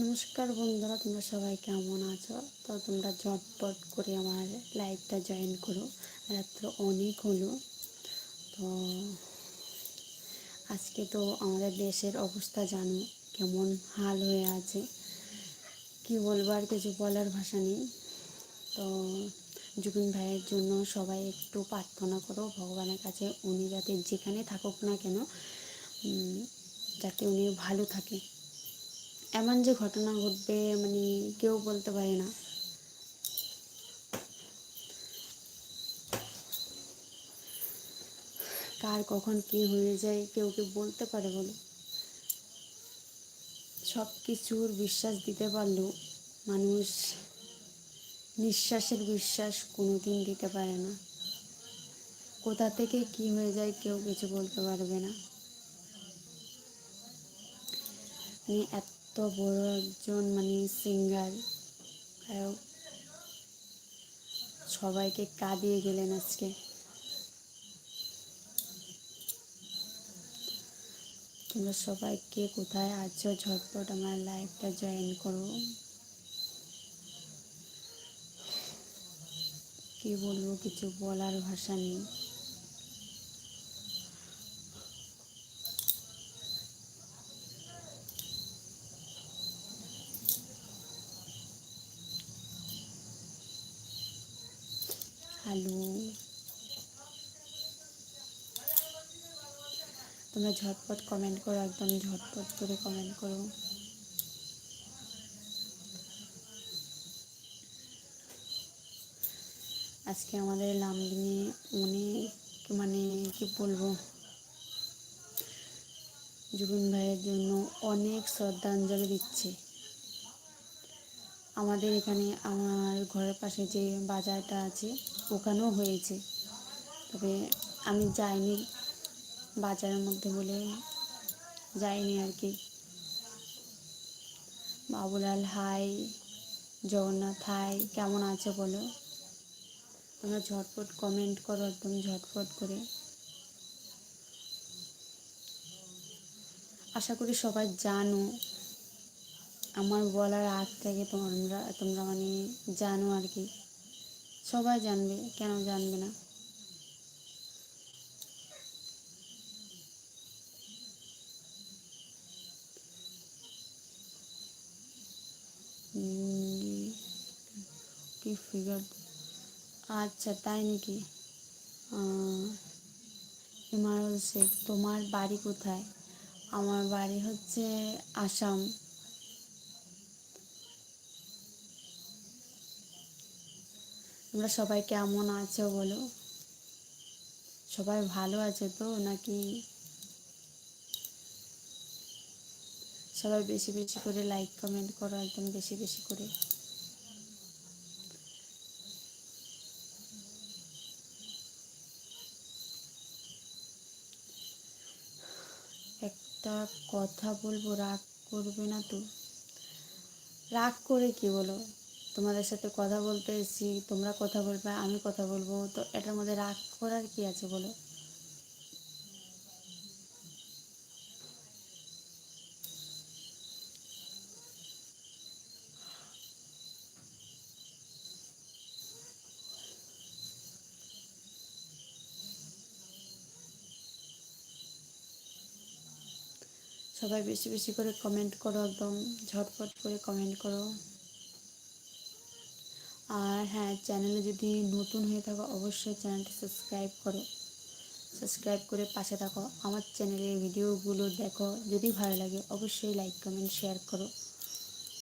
নমস্কার বন্ধুরা, তোমরা সবাই কেমন আছো? তো তোমরা ঝটপট করে আমার লাইভটা জয়েন করো। রাত্র অনেক হলো। তো আজকে তো আমাদের দেশের অবস্থা জানো, কেমন হাল হয়ে আছে। কি বলব আর কিছু বলার ভাষা নেই। তো জুবিন ভাইয়ের জন্য সবাই একটু প্রার্থনা করো, ভগবানের কাছে উনি যাতে যেখানে থাকুক না কেন যাতে উনি ভালো থাকে। এমন যে ঘটনা ঘটবে মানে কেউ বলতে পারে না। কার কখন কি হয়ে যায়, কেউ কেউ বলতে পারে বলো। সব কিছুর বিশ্বাস দিতে পারলেও মানুষ নিঃশ্বাসের বিশ্বাস কোনোদিন দিতে পারে না। কোথা থেকে কি হয়ে যায়, কেউ কিছু বলতে পারবে না। মানে এত বড় একজন মানে সিঙ্গার সবাইকে কাঁদিয়ে গেলেন আজকে। তোমরা সবাই কে কোথায় আছো? ঝটপট আমার লাইভটা জয়েন করো। কি বলব, কিছু বলার ভাষা নেই। হ্যালো তোমরা ঝটপট কমেন্ট করো, একদম ঝটপট করে কমেন্ট করো। আজকে আমাদের লামডিংয়ে অনেক মানে কি বলব? জুবিন ভাইয়ের জন্য অনেক শ্রদ্ধাঞ্জলি দিচ্ছে। আমাদের এখানে আমার ঘরের পাশে যে বাজারটা আছে, ওখানেও হয়েছে। তবে আমি যাইনি বাজারের মধ্যে বলে যাইনি আর কি। বাবুলাল, হাই, জগন্নাথ, হাই, কেমন আছে বলো? তোমরা ঝটপট কমেন্ট করো, একদম ঝটপট করে। আশা করি সবাই জানো আমার বলার আগ থেকে তোমরা তোমরা মানে জানো আর কি। সবাই জানবে, কেন জানবে না? কি ফিগার আচ্ছা তাই নাকি? ইমারুল শেখ, তোমার বাড়ি কোথায়? আমার বাড়ি হচ্ছে আসাম। তোমরা সবাই কেমন আছো বলো? সবাই ভালো আছে তো নাকি? সবাই বেশি বেশি করে লাইক কমেন্ট করো, একদম বেশি বেশি করে। একটা কথা বলব, রাগ করবে না তো? রাগ করে কি বলো? তোমাদের সাথে কথা বলতে এসেছি, তোমরা কথা বলবে, আমি কথা বলব। তো এটার মধ্যে রাগ করার কি আছে বলো? সবাই বেশি বেশি করে কমেন্ট করো একদম, ঝটপট করে কমেন্ট করো। আর হ্যাঁ চ্যানেলে যদি নতুন হয়ে থাকো, অবশ্যই চ্যানেলটি সাবস্ক্রাইব করো। সাবস্ক্রাইব করে পাশে থাকো। আমার চ্যানেলের ভিডিওগুলো দেখো। যদি ভালো লাগে, অবশ্যই লাইক কমেন্ট শেয়ার করো।